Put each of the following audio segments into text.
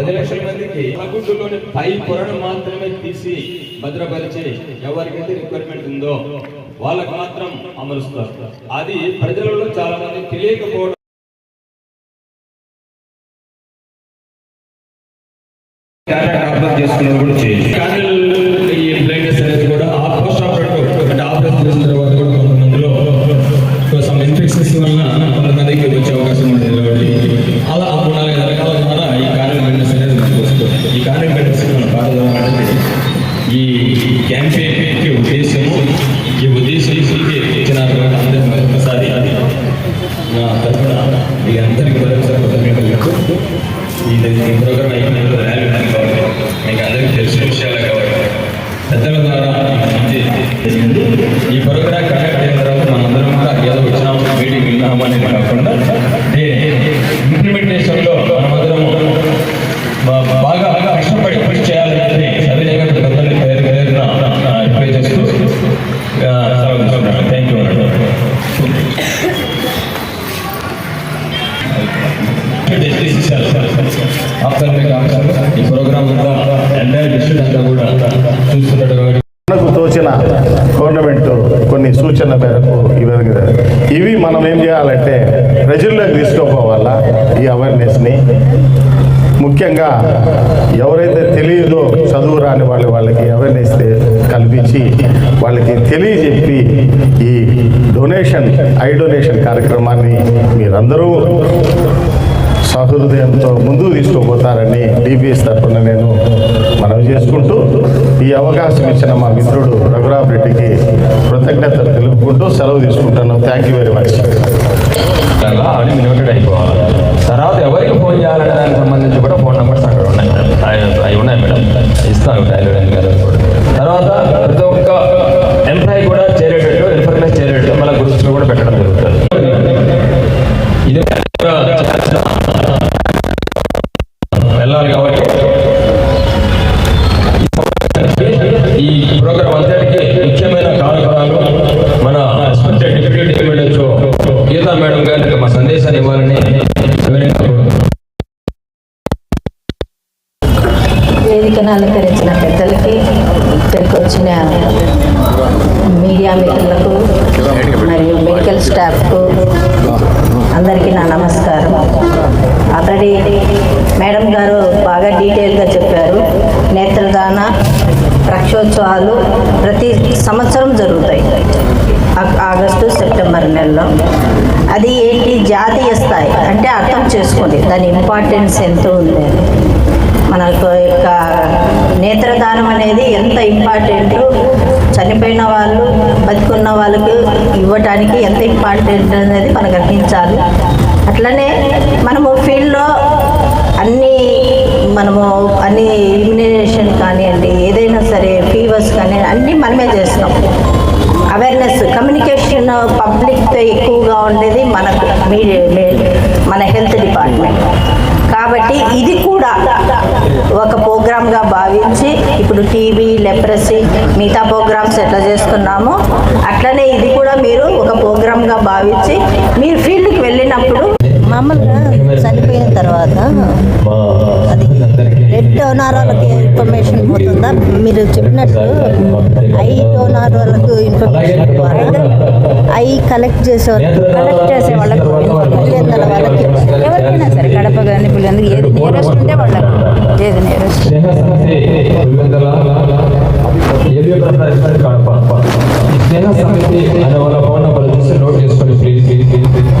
పది లక్షల మందికి గుడ్డులోని పై పొరను మాత్రమే తీసి భద్రపరిచి ఎవరికైతే రిక్వైర్మెంట్ ఉందో వాళ్ళకు మాత్రం అమరుస్తారు అది ప్రజలలో చాలా మంది తెలియకపోవడం చేసుకున్నప్పుడు చేయాలి వాళ్ళకి అవేర్నెస్ కల్పించి వాళ్ళకి తెలియజెప్పి ఈ డొనేషన్ ఐ డొనేషన్ కార్యక్రమాన్ని మీరందరూ సహృదయంతో ముందుకు తీసుకుపోతారని డిబిఎస్ తరఫున నేను మనవి చేసుకుంటూ ఈ అవకాశం ఇచ్చిన మా మిత్రుడు రఘురామ్ రెడ్డికి కృతజ్ఞతలు తెలుపుకుంటూ సెలవు తీసుకుంటాను. థ్యాంక్ యూ వెరీ మచ్ అయిపోవాలి. తర్వాత ఎవరికి ఫోన్ చేయాలనే దానికి సంబంధించి కూడా ఫోన్ నెంబర్స్ అక్కడ ఉన్నాయి అవి- అవి ఉన్నాయి మేడం. ఇస్తాను టైలర్ అని గారు. తర్వాత ప్రతి ఒక్క ఎంప్లాయీ కూడా చేరేటట్టు ఇన్ఫర్మేషన్ చేరేటట్టు మళ్ళీ గ్రూప్స్లో కూడా పెట్టడం జరుగుతుంది. ఇది వెళ్ళాలి కాబట్టి సెప్టెంబర్ నెలలో అది ఏంటి? జాతీయ స్థాయి. అంటే అర్థం చేసుకోండి దాని ఇంపార్టెన్స్ ఎంత ఉంది? మనకు యొక్క నేత్రదానం అనేది ఎంత ఇంపార్టెంట్ చనిపోయిన వాళ్ళు బతికున్న వాళ్ళకు ఇవ్వటానికి ఎంత ఇంపార్టెంట్ అనేది మనం గ్రహించాలి. అట్లనే మనము ఫీల్డ్లో అన్ని మనము అన్ని ఇమ్యునైజేషన్ కానివ్వండి ఏదైనా సరే ఫీవర్స్ కానీ అన్నీ మనమే చేస్తాం. అవేర్నెస్ కమ్యూనికేషన్ పబ్లిక్తో ఎక్కువగా ఉండేది మనకు మీడియా మన హెల్త్ డిపార్ట్మెంట్ కాబట్టి ఇది కూడా ఒక ప్రోగ్రామ్గా భావించి ఇప్పుడు టీవీ లెప్రసీ మిగతా ప్రోగ్రామ్స్ ఎట్లా చేస్తున్నామో అట్లనే ఇది కూడా మీరు ఒక ప్రోగ్రామ్గా భావించి మీరు ఫీల్డ్కి వెళ్ళినప్పుడు మామూలుగా చనిపోయిన తర్వాత అది రెడ్ డోనార్ వాళ్ళకి ఇన్ఫర్మేషన్ పోతుందా? మీరు చెప్పినట్టు ఐ డోనార్ వాళ్ళకు ఇన్ఫర్మేషన్ ద్వారా ఐ కలెక్ట్ చేసే కలెక్ట్ చేసే వాళ్ళకి పులివెందుల వాళ్ళకి ఎవరికైనా సరే కడప కానీ పులివెందులు ఏది నియరెస్ట్ ఉంటే వాళ్ళకి. ఏది నియరెస్ట్ కడప. ఈ సమితి అనే వాళ్ళ ఫోన్ నెంబర్ చూసి నోట్ చేసుకొని ప్లీజ్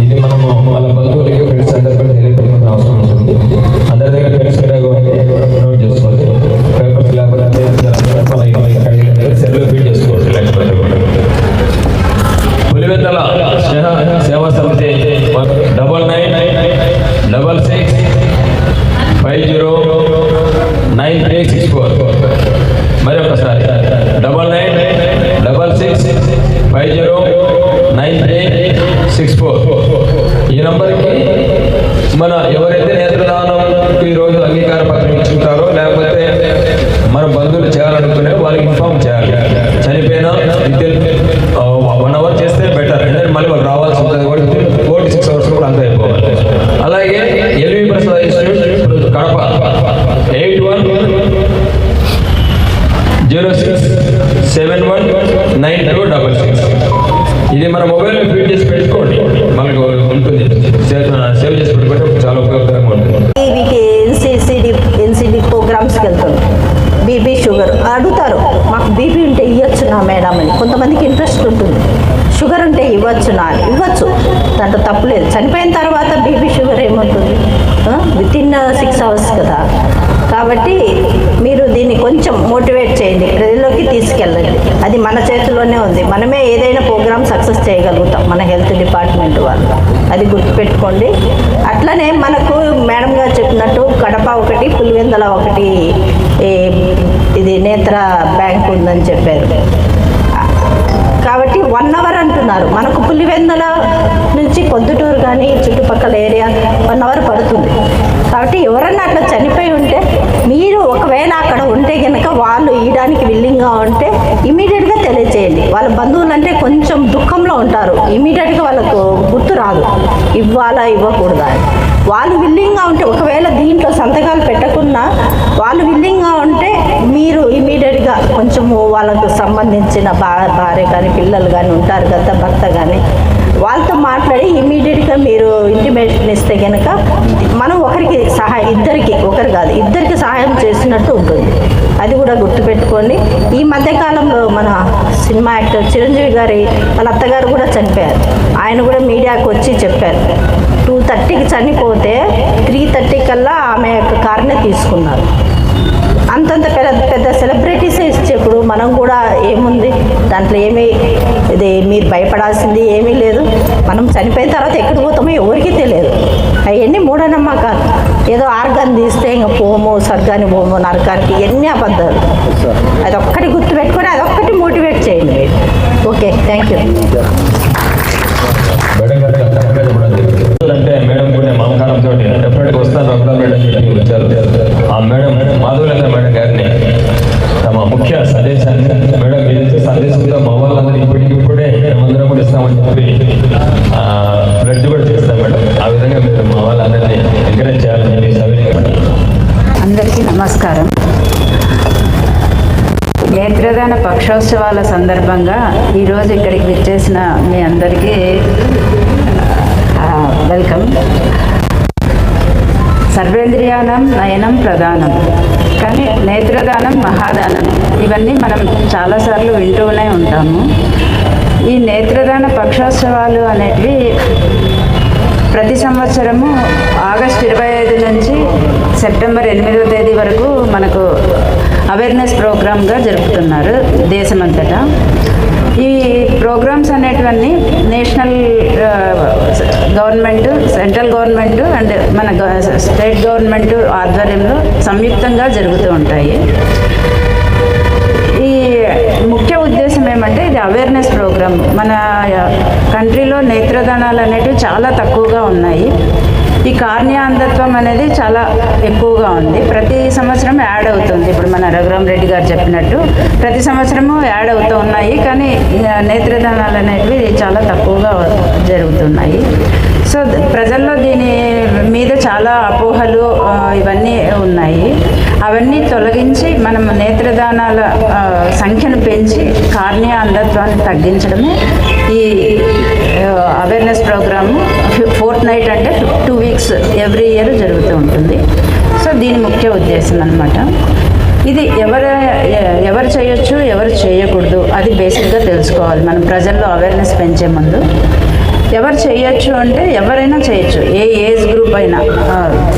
ఇది మనము వాళ్ళ బంధువులకి ఫ్రెండ్స్ అందరికీ కూడా అవసరం ఉంటుంది. అందరి మన చేతిలోనే ఉంది. మనమే ఏదైనా ప్రోగ్రామ్ సక్సెస్ చేయగలుగుతాం మన హెల్త్ డిపార్ట్మెంట్ వాళ్ళు. అది గుర్తుపెట్టుకోండి. అట్లనే మనకు మేడం గారు చెప్పినట్టు కడప ఒకటి పులివెందల ఒకటి ఇది నేత్ర బ్యాంక్ ఉందని చెప్పారు. కాబట్టి వన్ అవర్ అంటున్నారు. మనకు పులివెందల నుంచి పొద్దుటూరు కానీ చుట్టుపక్కల ఏరియా వన్ అవర్ పడుతుంది. కాబట్టి ఎవరన్నా అట్లా చనిపోయి ఉంటే మీరు ఒకవేళ అక్కడ ఉంటే కనుక వాళ్ళు ఇయడానికి విల్లింగ్గా ఉంటే ఇమీడియట్గా తెలియచేయండి వాళ్ళ బంధువులు అంటే కొంచెం దుఃఖంలో ఉంటారు. ఇమీడియట్గా వాళ్ళకు గుర్తు రాదు. ఇవ్వాలా ఇవ్వకూడదా? వాళ్ళు విల్లింగ్గా ఉంటే ఒకవేళ దీంట్లో సంతకాలు పెట్టకున్నా వాళ్ళు విల్లింగ్గా ఉంటే మీరు ఇమీడియట్గా కొంచెము వాళ్ళకు సంబంధించిన భార్య కానీ పిల్లలు కానీ ఉంటారు కదా భర్త కానీ వాళ్ళతో మాట్లాడి ఇమీడియట్గా మీరు ఇంటిమేషన్ ఇస్తే కనుక మనం ఒకరికి సహాయం ఇద్దరికి ఒకరు కాదు ఇద్దరికి సహాయం చేసినట్టు ఉంటుంది. అది కూడా గుర్తుపెట్టుకోండి. ఈ మధ్యకాలంలో మన సినిమా యాక్టర్ చిరంజీవి గారి వాళ్ళ అత్తగారు కూడా చనిపోయారు. ఆయన కూడా మీడియాకు వచ్చి చెప్పారు. టూ థర్టీకి చనిపోతే త్రీ థర్టీ కల్లా ఆమె యొక్క కార్ని తీసుకున్నారు. అంతంత పెద్ద పెద్ద సెలబ్రిటీసే ఇచ్చేప్పుడు మనం కూడా ఏముంది? దాంట్లో ఏమీ ఇది మీరు భయపడాల్సింది ఏమీ లేదు. మనం చనిపోయిన తర్వాత ఎక్కడికి పోతామో ఎవరికి తెలియదు అబద్ధం తీస్తే ఇంక పోము స్వర్గాన్ని పోము నరకానికి ఎన్ని అబద్ధాలు. అది ఒక్కటి గుర్తు పెట్టుకొని అది ఒక్కటి మోటివేట్ చేయండి మీరు. Okay thank you. అంటే మేడం కూడా మమకారంతో డెఫినెట్గా వస్తాను రంగా మేడం చెప్పి వచ్చారు. ఆ మేడం మాధవలేఖ మేడం గారిని తమ ముఖ్య సందేశాన్ని మేడం మీరు సందేశంతో మా వాళ్ళందరూ ఇప్పటికీ మేమందరం కూడా చెప్పి బ్లడ్ కూడా చేస్తాం మేడం. ఆ విధంగా మీరు మా వాళ్ళందరినీ ఎంకరేజ్ చేయాలని చెప్పి సవినీయంగా అందరికీ నమస్కారం. నేత్రదాన పక్షోత్సవాల సందర్భంగా ఈరోజు ఇక్కడికి విచ్చేసిన మీ అందరికీ వెల్కమ్. సర్వేంద్రియానం నయనం ప్రధానం. కానీ నేత్రదానం మహాదానం. ఇవన్నీ మనం చాలాసార్లు వింటూనే ఉంటాము. ఈ నేత్రదాన పక్షోత్సవాలు అనేటివి ప్రతి సంవత్సరము ఆగస్ట్ ఇరవై ఐదు నుంచి సెప్టెంబర్ ఎనిమిదవ తేదీ వరకు మనకు అవేర్నెస్ ప్రోగ్రామ్గా జరుపుతున్నారు దేశమంతటా. ఈ programs అనేటివన్నీ national government central government and మన స్టేట్ గవర్నమెంట్ ఆధ్వర్యంలో సంయుక్తంగా జరుగుతూ ఉంటాయి. ఈ ముఖ్య ఉద్దేశం ఏమంటే ఇది అవేర్నెస్ ప్రోగ్రామ్ మన కంట్రీలో నేత్రదానాలు అనేటివి చాలా తక్కువగా ఉన్నాయి. ఈ కార్నియా అంధత్వం అనేది చాలా ఎక్కువగా ఉంది. ప్రతి సంవత్సరం యాడ్ అవుతుంది. ఇప్పుడు మన రఘురామ్ రెడ్డి గారు చెప్పినట్టు ప్రతి సంవత్సరము యాడ్ అవుతూ ఉన్నాయి. కానీ నేత్రదానాలు అనేటివి చాలా తక్కువగా జరుగుతున్నాయి. సో ప్రజల్లో దీని మీద చాలా అపోహలు ఇవన్నీ ఉన్నాయి. అవన్నీ తొలగించి మనం నేత్రదానాల సంఖ్యను పెంచి కార్నియా అంధత్వాన్ని తగ్గించడమే ఈ అవేర్నెస్ ప్రోగ్రాము. ఫోర్త్ నైట్ అంటే టూ వీక్స్ ఎవ్రీ ఇయర్ జరుగుతూ ఉంటుంది. సో దీని ముఖ్య ఉద్దేశం అనమాట ఇది ఎవరు ఎవరు చేయొచ్చు ఎవరు చేయకూడదు అది బేసిక్గా తెలుసుకోవాలి. మనం ప్రజల్లో అవేర్నెస్ పెంచే ముందు. ఎవరు చేయొచ్చు అంటే ఎవరైనా చేయొచ్చు. ఏ ఏజ్ గ్రూప్ అయినా.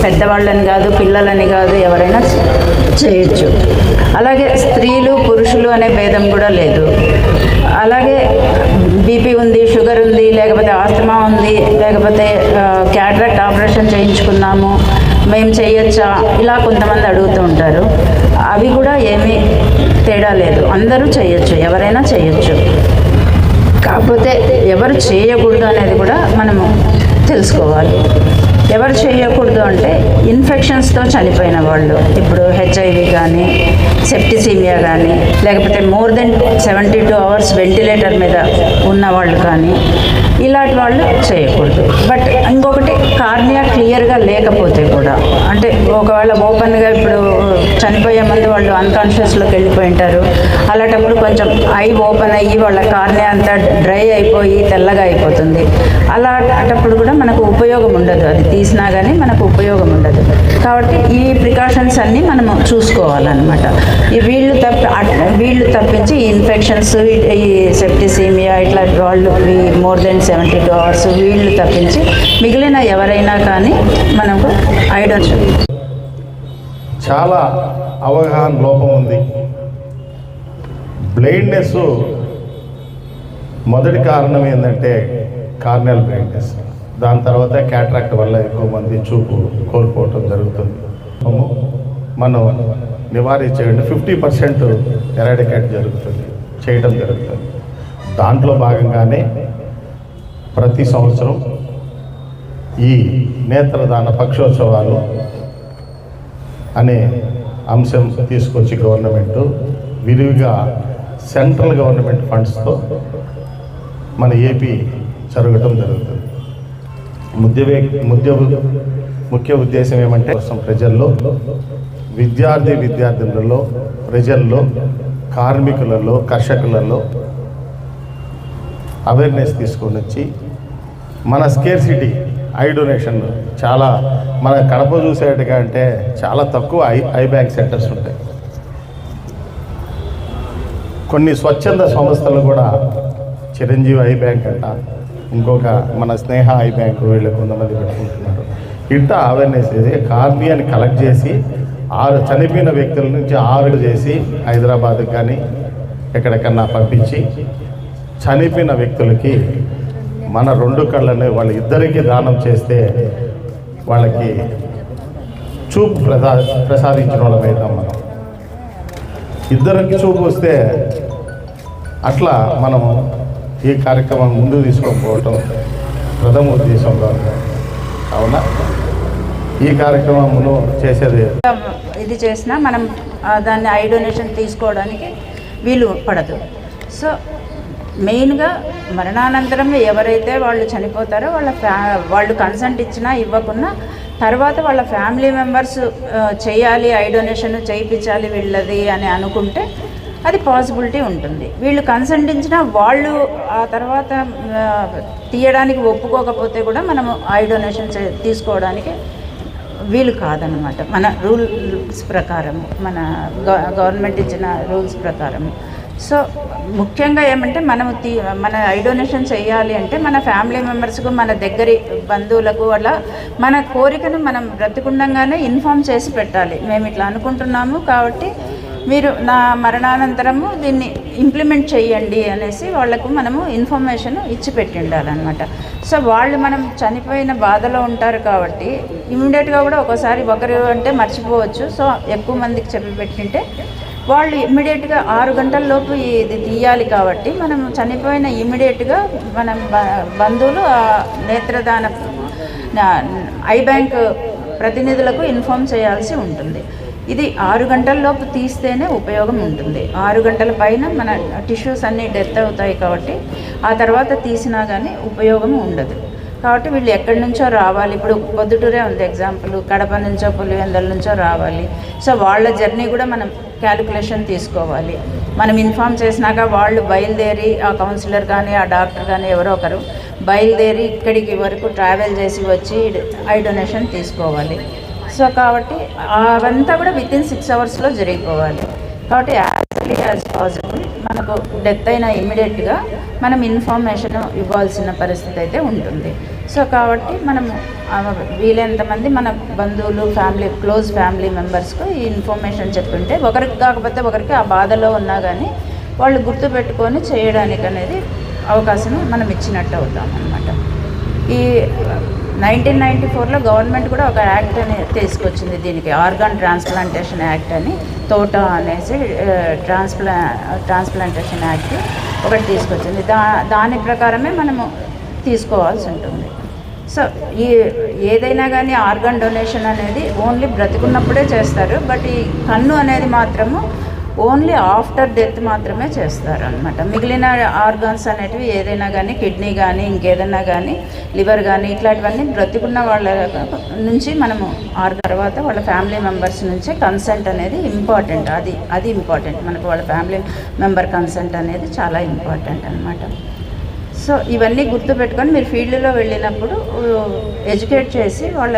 పెద్దవాళ్ళని కాదు పిల్లలని కాదు ఎవరైనా చేయొచ్చు. అలాగే స్త్రీలు పురుషులు అనే భేదం కూడా లేదు. అలాగే బీపీ ఉంది షుగర్ ఉంది లేకపోతే ఆస్తమా ఉంది లేకపోతే క్యాట్రాక్ట్ ఆపరేషన్ చేయించుకున్నాము మేము చేయొచ్చా? ఇలా కొంతమంది అడుగుతూ ఉంటారు. అవి కూడా ఏమీ తేడా లేదు. అందరూ చేయొచ్చు ఎవరైనా చేయొచ్చు. ఎవరు చేయకూడదు అనేది కూడా మనము తెలుసుకోవాలి. ఎవరు చేయకూడదు అంటే ఇన్ఫెక్షన్స్తో చనిపోయిన వాళ్ళు. ఇప్పుడు హెచ్ఐవి కానీ సెప్టిసీమియా కానీ లేకపోతే more than seventy two hours ventilator మీద ఉన్న వాళ్ళు కానీ ఇలాంటి వాళ్ళు చేయకూడదు. బట్ ఇంకొకటి కార్నియా క్లియర్గా లేకపోతే కూడా అంటే ఒకవేళ ఓపెన్గా ఇప్పుడు చనిపోయే ముందు వాళ్ళు అన్కాన్షియస్లోకి వెళ్ళిపోయి ఉంటారు. అలాంటప్పుడు కొంచెం ఐ ఓపెన్ అయ్యి వాళ్ళ కార్నే అంతా డ్రై అయిపోయి తెల్లగా అయిపోతుంది. అలాంటప్పుడు కూడా మనకు ఉపయోగం ఉండదు. అది తీసినా కానీ మనకు ఉపయోగం ఉండదు. కాబట్టి ఈ ప్రికాషన్స్ అన్నీ మనం చూసుకోవాలన్నమాట. ఈ వీళ్ళు తప్ప వీళ్ళు తప్పించి ఇన్ఫెక్షన్స్ ఈ సెప్టిసీమియా ఇట్లా వాళ్ళు more than seventy two hours వీళ్ళు తప్పించి మిగిలిన ఎవరైనా కానీ మనకు ఐడోన్ చాలా అవగాహన లోపం ఉంది. బ్లైండ్నెస్ మొదటి కారణం ఏంటంటే కార్నల్ బ్లైండ్నెస్. దాని తర్వాత క్యాట్రాక్ట్ వల్ల ఎక్కువ మంది చూపు కోల్పోవటం జరుగుతుంది. మనం నివారించేయండి ఫిఫ్టీ పర్సెంట్ ఎరాడికేట్ జరుగుతుంది చేయటం జరుగుతుంది. దాంట్లో భాగంగానే ప్రతి సంవత్సరం ఈ నేత్రదాన పక్షోత్సవాలు అనే అంశం తీసుకొచ్చి గవర్నమెంట్ విరివిగా సెంట్రల్ గవర్నమెంట్ ఫండ్స్తో మన ఏపీ జరగటం జరుగుతుంది. ముద్యవే ముద్య ముఖ్య ఉద్దేశం ఏమంటే కోసం ప్రజల్లో విద్యార్థి విద్యార్థినులలో ప్రజల్లో కార్మికులలో కర్షకులలో అవేర్నెస్ తీసుకొని వచ్చి మన స్కేర్ సిటీ ఐ డొనేషన్ చాలా మన కడప చూసేట్టుగా అంటే చాలా తక్కువ ఐ ఐ బ్యాంక్ సెంటర్స్ ఉంటాయి. కొన్ని స్వచ్ఛంద సంస్థలు కూడా చిరంజీవి ఐ బ్యాంక్ అంట. ఇంకొక మన స్నేహ ఐ బ్యాంక్ వీళ్ళు కొంతమంది పెట్టుకుంటున్నారు. ఇట్లా అవేర్నెస్ చేసి కార్నియాని కలెక్ట్ చేసి ఆరు చనిపోయిన వ్యక్తుల నుంచి ఆరు చేసి హైదరాబాద్కి కానీ ఎక్కడికన్నా పంపించి చనిపోయిన వ్యక్తులకి మన రెండు కళ్ళని వాళ్ళ ఇద్దరికి దానం చేస్తే వాళ్ళకి చూపు ప్రసా ప్రసాదించిన వాళ్ళమైతాం మనం. ఇద్దరికి చూపు వస్తే అట్లా మనం ఈ కార్యక్రమం ముందు తీసుకోకపోవటం ప్రథమ ఉద్దేశంలో అవునా? ఈ కార్యక్రమమును చేసేది ఇది చేసినా మనం దాన్ని ఐ డొనేషన్ తీసుకోవడానికి వీలు పడదు. సో మెయిన్గా మరణానంతరం ఎవరైతే వాళ్ళు చనిపోతారో వాళ్ళ ఫ్యా వాళ్ళు కన్సెంట్ ఇచ్చినా ఇవ్వకున్నా తర్వాత వాళ్ళ ఫ్యామిలీ మెంబర్స్ చేయాలి ఐ డొనేషన్ చేయించాలి వీళ్ళది అని అనుకుంటే అది పాసిబిలిటీ ఉంటుంది. వీళ్ళు కన్సెంట్ ఇచ్చినా వాళ్ళు ఆ తర్వాత తీయడానికి ఒప్పుకోకపోతే కూడా మనము ఐ డొనేషన్ చే- తీసుకోవడానికి వీలు కాదనమాట మన రూల్స్ ప్రకారం మన గవర్నమెంట్ ఇచ్చిన రూల్స్ ప్రకారం సో ముఖ్యంగా ఏమంటే మనం తీ మన ఐ డొనేషన్ చేయాలి అంటే మన ఫ్యామిలీ మెంబర్స్కు మన దగ్గరి బంధువులకు అలా మన కోరికను మనం బ్రతికుండంగానే ఇన్ఫామ్ చేసి పెట్టాలి. మేము ఇట్లా అనుకుంటున్నాము కాబట్టి మీరు నా మరణానంతరము దీన్ని ఇంప్లిమెంట్ చేయండి అనేసి వాళ్ళకు మనము ఇన్ఫర్మేషన్ ఇచ్చి పెట్టి ఉండాలన్నమాట సో వాళ్ళు మనం చనిపోయిన బాధలో ఉంటారు కాబట్టి ఇమీడియట్గా కూడా ఒకసారి ఒకరు అంటే మర్చిపోవచ్చు. సో ఎక్కువ మందికి చెప్పి పెట్టింటే వాళ్ళు ఇమ్మీడియట్గా ఆరు గంటల లోపు ఇది తీయాలి కాబట్టి మనం చనిపోయిన ఇమ్మీడియట్గా మనం బంధువులు నేత్రదాన ఐ బ్యాంక్ ప్రతినిధులకు ఇన్ఫామ్ చేయాల్సి ఉంటుంది. ఇది ఆరు గంటల లోపు తీస్తేనే ఉపయోగం ఉంటుంది. ఆరు గంటల పైన మన టిష్యూస్ అన్నీ డెత్ అవుతాయి కాబట్టి ఆ తర్వాత తీసినా కానీ ఉపయోగం ఉండదు. కాబట్టి వీళ్ళు ఎక్కడి నుంచో రావాలి. ఇప్పుడు పొద్దుటూరే ఉంది ఎగ్జాంపుల్. కడప నుంచో పులివెందల నుంచో రావాలి. సో వాళ్ళ జర్నీ కూడా మనం క్యాలిక్యులేషన్ తీసుకోవాలి. మనం ఇన్ఫామ్ చేసినాక వాళ్ళు బయలుదేరి ఆ కౌన్సిలర్ కానీ ఆ డాక్టర్ కానీ ఎవరో ఒకరు బయలుదేరి ఇక్కడికి వరకు ట్రావెల్ చేసి వచ్చి ఐ డొనేషన్ తీసుకోవాలి. సో కాబట్టి అవంతా కూడా విత్ ఇన్ సిక్స్ అవర్స్లో జరిగిపోవాలి. కాబట్టి యాజ్ ఎర్లీ యాజ్ పాసిబుల్ మనకు డెత్ అయిన ఇమీడియట్గా మనం ఇన్ఫర్మేషన్ ఇవ్వాల్సిన పరిస్థితి అయితే ఉంటుంది. సో కాబట్టి మనం వీలైనంత మంది మన బంధువులు ఫ్యామిలీ క్లోజ్ ఫ్యామిలీ మెంబర్స్కు ఈ ఇన్ఫర్మేషన్ చెప్తుంటే ఒకరికి కాకపోతే ఒకరికి ఆ బాధలో ఉన్నా కానీ వాళ్ళు గుర్తుపెట్టుకొని చేయడానికి అనేది అవకాశం మనం ఇచ్చినట్టు అవుతాం అనమాట ఈ నైన్టీన్ నైంటీ ఫోర్లో గవర్నమెంట్ కూడా ఒక యాక్ట్ అని తీసుకొచ్చింది దీనికి ఆర్గాన్ ట్రాన్స్ప్లాంటేషన్ యాక్ట్ అని. తోట అనేసి ట్రాన్స్ప్లా ట్రాన్స్ప్లాంటేషన్ యాక్ట్ ఒకటి తీసుకొచ్చింది. దా దాని ప్రకారమే మనము తీసుకోవాల్సి ఉంటుంది. సో ఈ ఏదైనా కానీ ఆర్గన్ డొనేషన్ అనేది ఓన్లీ బ్రతికున్నప్పుడే చేస్తారు. బట్ ఈ కన్ను అనేది మాత్రము ఓన్లీ ఆఫ్టర్ డెత్ మాత్రమే చేస్తారు అనమాట మిగిలిన ఆర్గాన్స్ అనేటివి ఏదైనా కానీ కిడ్నీ కానీ ఇంకేదైనా కానీ లివర్ కానీ ఇట్లాంటివన్నీ బ్రతికున్న వాళ్ళ నుంచి మనము ఆరు తర్వాత వాళ్ళ ఫ్యామిలీ మెంబర్స్ నుంచే కన్సెంట్ అనేది ఇంపార్టెంట్. అది అది ఇంపార్టెంట్. మనకు వాళ్ళ ఫ్యామిలీ మెంబర్ కన్సెంట్ అనేది చాలా ఇంపార్టెంట్ అనమాట సో ఇవన్నీ గుర్తుపెట్టుకొని మీరు ఫీల్డ్లో వెళ్ళినప్పుడు ఎడ్యుకేట్ చేసి వాళ్ళ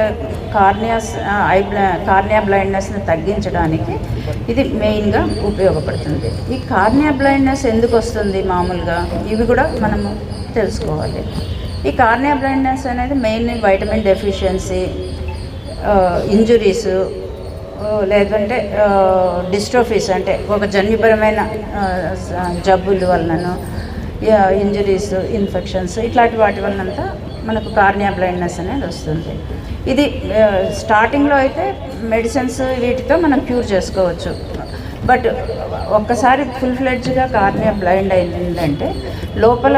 కార్నియాస్ ఐ కార్నియా బ్లైండ్నెస్ని తగ్గించడానికి ఇది మెయిన్గా ఉపయోగపడుతుంది. ఈ కార్నియా బ్లైండ్నెస్ ఎందుకు వస్తుంది మామూలుగా? ఇవి కూడా మనము తెలుసుకోవాలి. ఈ కార్నియా బ్లైండ్నెస్ అనేది మెయిన్ వైటమిన్ డెఫిషియన్సీ ఇంజురీస్ లేదంటే డిస్ట్రోఫీస్ అంటే ఒక జన్యుపరమైన జబ్బుల వలనను ఇంజరీస్ ఇన్ఫెక్షన్స్ ఇట్లాంటి వాటి వల్లంతా మనకు కార్నియా బ్లైండ్నెస్ అనేది వస్తుంది. ఇది uh, స్టార్టింగ్లో అయితే మెడిసిన్స్ వీటితో మనం క్యూర్ చేసుకోవచ్చు. బట్ ఒక్కసారి ఫుల్ ఫ్లెడ్జ్గా కార్నియా బ్లైండ్ అయిందంటే లోపల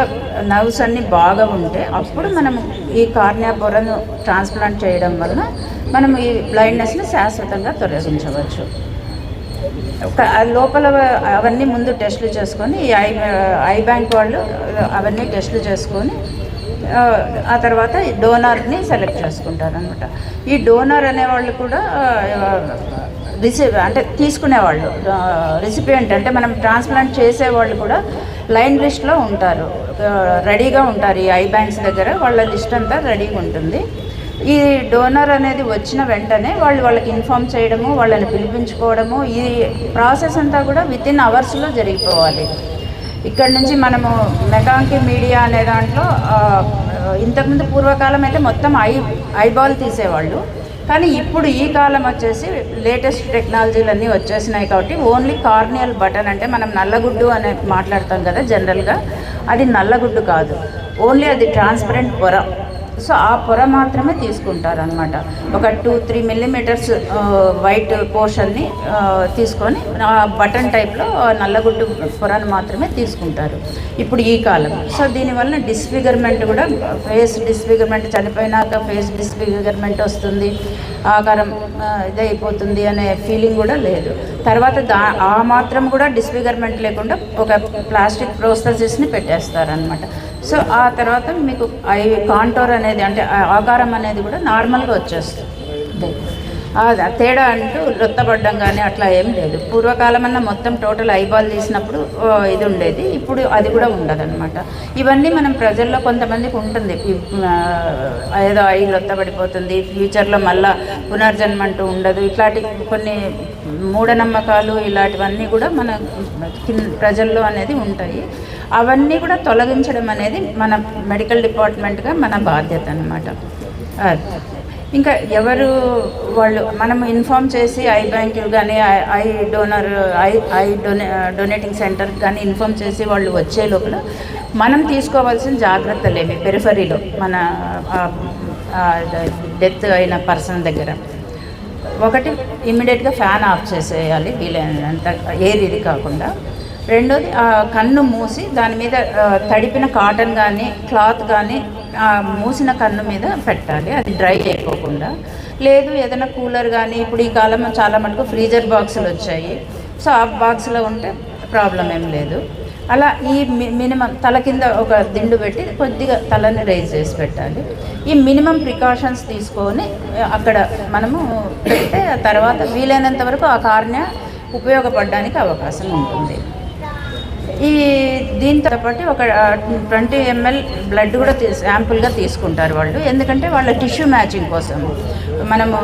నర్వ్స్ అన్నీ బాగా ఉంటే అప్పుడు మనం ఈ కార్నియా పొరను ట్రాన్స్ప్లాంట్ చేయడం వలన మనం ఈ బ్లైండ్నెస్ని శాశ్వతంగా తొలగించవచ్చు. లోపల అవన్నీ ముందు టెస్టులు చేసుకొని ఈ ఐ ఐ బ్యాంక్ వాళ్ళు అవన్నీ టెస్టులు చేసుకొని ఆ, తర్వాత ఈ డోనార్ని సెలెక్ట్ చేసుకుంటారు అనమాట ఈ డోనార్ అనేవాళ్ళు కూడా రిసీవ్ అంటే తీసుకునేవాళ్ళు రిసిపియంట్ అంటే మనం ట్రాన్స్ప్లాంట్ చేసేవాళ్ళు కూడా లైన్ లిస్ట్లో ఉంటారు. రెడీగా ఉంటారు ఈ ఐ బ్యాంక్స్ దగ్గర వాళ్ళ లిస్ట్ అంతా రెడీగా ఉంటుంది. ఈ డోనర్ అనేది వచ్చిన వెంటనే వాళ్ళు వాళ్ళకి ఇన్ఫామ్ చేయడము వాళ్ళని పిలిపించుకోవడము ఈ ప్రాసెస్ అంతా కూడా విత్ ఇన్ అవర్స్లో జరిగిపోవాలి. ఇక్కడ నుంచి మనము మెకాంకి మీడియా అనే దాంట్లో ఇంతకుముందు పూర్వకాలం అయితే మొత్తం ఐ ఐబాల్ తీసేవాళ్ళు. కానీ ఇప్పుడు ఈ కాలం వచ్చేసి లేటెస్ట్ టెక్నాలజీలు అన్నీ వచ్చేసినాయి కాబట్టి ఓన్లీ కార్నియల్ బటన్ అంటే మనం నల్లగుడ్డు అనే మాట్లాడతాం కదా జనరల్గా అది నల్లగుడ్డు కాదు. ఓన్లీ అది ట్రాన్స్పరెంట్ పొర. సో ఆ పొర మాత్రమే తీసుకుంటారు అనమాట ఒక టూ త్రీ మిల్లీమీటర్స్ వైట్ పోర్షన్ని తీసుకొని బటన్ టైప్లో నల్లగుడ్డు పొరను మాత్రమే తీసుకుంటారు. ఇప్పుడు ఈ కాలం. సో దీనివల్ల డిస్ఫిగర్మెంట్ కూడా ఫేస్ డిస్ఫిగర్మెంట్ చనిపోయినాక ఫేస్ డిస్ఫిగర్మెంట్ వస్తుంది. ఆకారం ఇదైపోతుంది అనే ఫీలింగ్ కూడా లేదు. తర్వాత దా ఆ మాత్రం కూడా డిస్ఫిగర్మెంట్ లేకుండా ఒక ప్లాస్టిక్ ప్రోసెసెస్ని పెట్టేస్తారనమాట సో ఆ తర్వాత మీకు ఐ కాంటోర్ అనేది అంటే ఆ ఆకారం అనేది కూడా నార్మల్గా వచ్చేస్తుంది. తేడా అంటూ రొత్తపడ్డం కానీ అట్లా ఏం లేదు. పూర్వకాలం అన్న మొత్తం టోటల్ ఐబాల్ తీసినప్పుడు ఓ, ఇది ఉండేది. ఇప్పుడు అది కూడా ఉండదన్నమాట. ఇవన్నీ మనం ప్రజల్లో కొంతమందికి ఉంటుంది. ఏదో ఐ లొత్తపడిపోతుంది ఫ్యూచర్లో మళ్ళా పునర్జన్మ అంటూ ఉండదు. ఇట్లాంటి కొన్ని మూఢనమ్మకాలు ఇలాంటివన్నీ కూడా మన ప్రజల్లో అనేది ఉంటాయి. అవన్నీ కూడా తొలగించడం అనేది మన మెడికల్ డిపార్ట్మెంట్గా మన బాధ్యత అనమాట ఇంకా ఎవరు వాళ్ళు మనం ఇన్ఫామ్ చేసి ఐ బ్యాంకులు కానీ ఐ డోనర్ ఐ ఐ డొనే డొనేటింగ్ సెంటర్ కానీ ఇన్ఫామ్ చేసి వాళ్ళు వచ్చే లోపల మనం తీసుకోవాల్సిన జాగ్రత్తలు ఏమి పెరిఫరీలో మన డెత్ అయిన పర్సన్ దగ్గర. ఒకటి ఇమ్మీడియట్గా ఫ్యాన్ ఆఫ్ చేసేయాలి వీలైనంత ఎయిర్ ఇది కాకుండా. రెండోది ఆ కన్ను మూసి దాని మీద తడిపిన కాటన్ కానీ క్లాత్ కానీ మూసిన కన్ను మీద పెట్టాలి. అది డ్రై అయిపోకుండా. లేదు ఏదైనా కూలర్ కానీ ఇప్పుడు ఈ కాలం చాలా మటుకు ఫ్రీజర్ బాక్సులు వచ్చాయి. సో ఆ బాక్స్లో ఉంటే ప్రాబ్లం ఏం లేదు. అలా ఈ మినిమం తల కింద ఒక దిండు పెట్టి కొద్దిగా తలని రైజ్ చేసి పెట్టాలి. ఈ మినిమం ప్రికాషన్స్ తీసుకొని అక్కడ మనము పెడితే ఆ తర్వాత వీలైనంత వరకు ఆ కార్య ఉపయోగపడడానికి అవకాశం ఉంటుంది. ఈ దీంతో పాటు ఒక ట్వంటీ ఎంఎల్ బ్లడ్ కూడా తీ శాంపుల్గా తీసుకుంటారు వాళ్ళు. ఎందుకంటే వాళ్ళ టిష్యూ మ్యాచింగ్ కోసం. మనము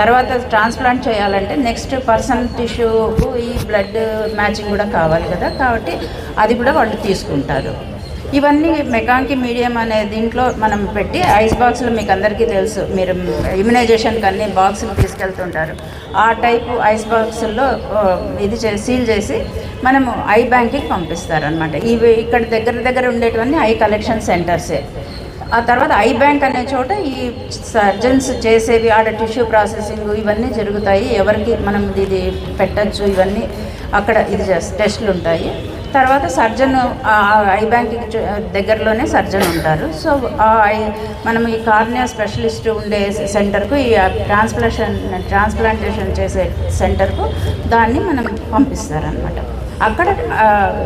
తర్వాత ట్రాన్స్ప్లాంట్ చేయాలంటే నెక్స్ట్ పర్సన్ టిష్యూకు ఈ బ్లడ్ మ్యాచింగ్ కూడా కావాలి కదా. కాబట్టి అది కూడా వాళ్ళు తీసుకుంటారు. ఇవన్నీ మెకాంకి మీడియం అనే దీంట్లో మనం పెట్టి ఐస్ బాక్స్లో మీకు అందరికీ తెలుసు. మీరు ఇమ్యునైజేషన్కి అన్ని బాక్సులు తీసుకెళ్తుంటారు. ఆ టైపు ఐస్ బాక్సుల్లో ఇది చే సీల్ చేసి మనము ఐ బ్యాంక్కి పంపిస్తారనమాట ఇవి ఇక్కడ దగ్గర దగ్గర ఉండేటివన్నీ ఐ కలెక్షన్ సెంటర్సే. ఆ తర్వాత ఐ బ్యాంక్ అనే చోట ఈ సర్జన్స్ చేసేవి ఆడ టిష్యూ ప్రాసెసింగ్ ఇవన్నీ జరుగుతాయి. ఎవరికి మనం ఇది పెట్టచ్చు ఇవన్నీ అక్కడ ఇది చేస్ టెస్టులు ఉంటాయి తర్వాత సర్జన్ ఐ బ్యాంక్ దగ్గరలోనే సర్జన్ ఉంటారు. సో ఐ- మనం ఈ కార్నియా స్పెషలిస్ట్ ఉండే సెంటర్కు ఈ ట్రాన్స్ప్లేషన్ ట్రాన్స్ప్లాంటేషన్ చేసే సెంటర్కు దాన్ని మనం పంపిస్తారనమాట అక్కడ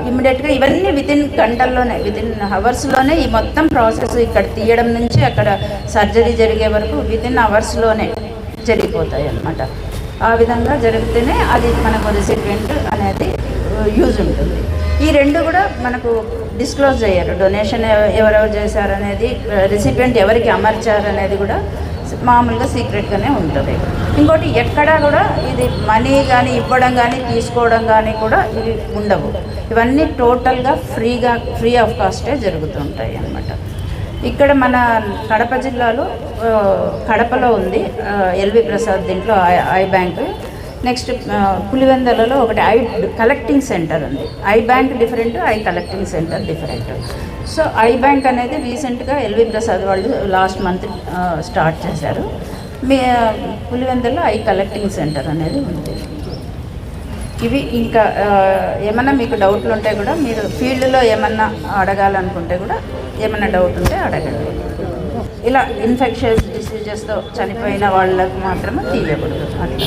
ఇమ్మీడియట్గా ఇవన్నీ వితిన్ గంటల్లోనే వితిన్ అవర్స్లోనే ఈ మొత్తం ప్రాసెస్ ఇక్కడ తీయడం నుంచి అక్కడ సర్జరీ జరిగే వరకు వితిన్ అవర్స్లోనే జరిగిపోతాయి అన్నమాట ఆ విధంగా జరిగితేనే అది మనకు రిసిపియంట్ అనేది యూజ్ ఉంటుంది. ఈ రెండు కూడా మనకు డిస్క్లోజ్ అయ్యారు డొనేషన్ ఎవరెవరు చేశారు అనేది ఎవరికి అమర్చారు అనేది కూడా మామూలుగా సీక్రెట్గానే ఉంటుంది. ఇంకోటి ఎక్కడా కూడా ఇది మనీ కానీ ఇవ్వడం కానీ తీసుకోవడం కానీ కూడా ఇవి ఉండవు. ఇవన్నీ టోటల్గా ఫ్రీగా ఫ్రీ ఆఫ్ కాస్టే జరుగుతుంటాయి అన్నమాట. ఇక్కడ మన కడప జిల్లాలో కడపలో ఉంది ఎల్వి ప్రసాద్ దీంట్లో ఐ ఐ బ్యాంక్. నెక్స్ట్ పులివెందలలో ఒకటి ఐ కలెక్టింగ్ సెంటర్ ఉంది. Eye bank different eye collecting centre different. So eye bank అనేది రీసెంట్గా ఎల్వి ప్రసాద్ వాళ్ళు లాస్ట్ మంత్ స్టార్ట్ చేశారు. మీ పులివెందలో ఐ కలెక్టింగ్ సెంటర్ అనేది ఉంది. ఇవి ఇంకా ఏమన్నా మీకు డౌట్లు ఉంటే కూడా మీరు ఫీల్డ్లో ఏమన్నా అడగాలనుకుంటే కూడా ఏమన్నా డౌట్ ఉంటే అడగండి. ఇలా ఇన్ఫెక్షన్స్ డిసీజెస్తో చనిపోయిన వాళ్ళకు మాత్రమే తీయకూడదు. అట్లా